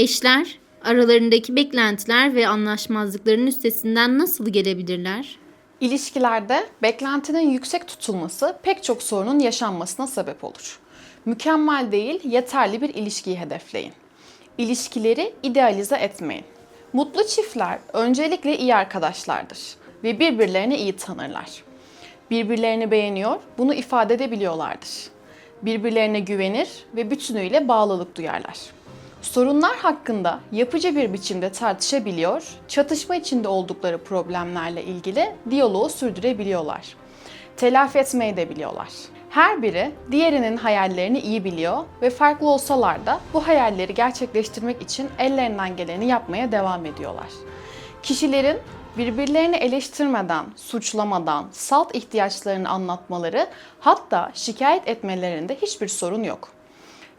Eşler aralarındaki beklentiler ve anlaşmazlıkların üstesinden nasıl gelebilirler? İlişkilerde beklentinin yüksek tutulması pek çok sorunun yaşanmasına sebep olur. Mükemmel değil, yeterli bir ilişkiyi hedefleyin. İlişkileri idealize etmeyin. Mutlu çiftler öncelikle iyi arkadaşlardır ve birbirlerini iyi tanırlar. Birbirlerini beğeniyor, bunu ifade edebiliyorlardır. Birbirlerine güvenir ve bütünüyle bağlılık duyarlar. Sorunlar hakkında yapıcı bir biçimde tartışabiliyor, çatışma içinde oldukları problemlerle ilgili diyaloğu sürdürebiliyorlar. Telafi etmeyi de biliyorlar. Her biri diğerinin hayallerini iyi biliyor ve farklı olsalar da bu hayalleri gerçekleştirmek için ellerinden geleni yapmaya devam ediyorlar. Kişilerin birbirlerini eleştirmeden, suçlamadan, salt ihtiyaçlarını anlatmaları hatta şikayet etmelerinde hiçbir sorun yok.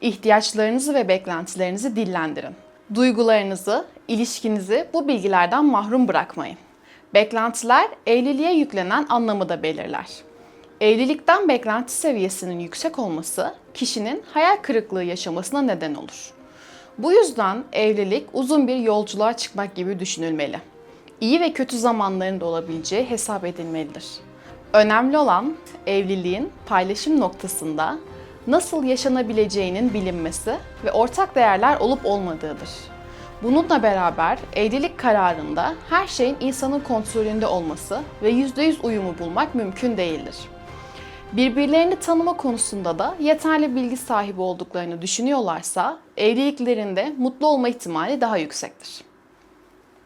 İhtiyaçlarınızı ve beklentilerinizi dillendirin. Duygularınızı, ilişkinizi bu bilgilerden mahrum bırakmayın. Beklentiler evliliğe yüklenen anlamı da belirler. Evlilikten beklenti seviyesinin yüksek olması kişinin hayal kırıklığı yaşamasına neden olur. Bu yüzden evlilik uzun bir yolculuğa çıkmak gibi düşünülmeli. İyi ve kötü zamanların da olabileceği hesap edilmelidir. Önemli olan evliliğin paylaşım noktasında nasıl yaşanabileceğinin bilinmesi ve ortak değerler olup olmadığıdır. Bununla beraber evlilik kararında her şeyin insanın kontrolünde olması ve %100 uyumu bulmak mümkün değildir. Birbirlerini tanıma konusunda da yeterli bilgi sahibi olduklarını düşünüyorlarsa evliliklerinde mutlu olma ihtimali daha yüksektir.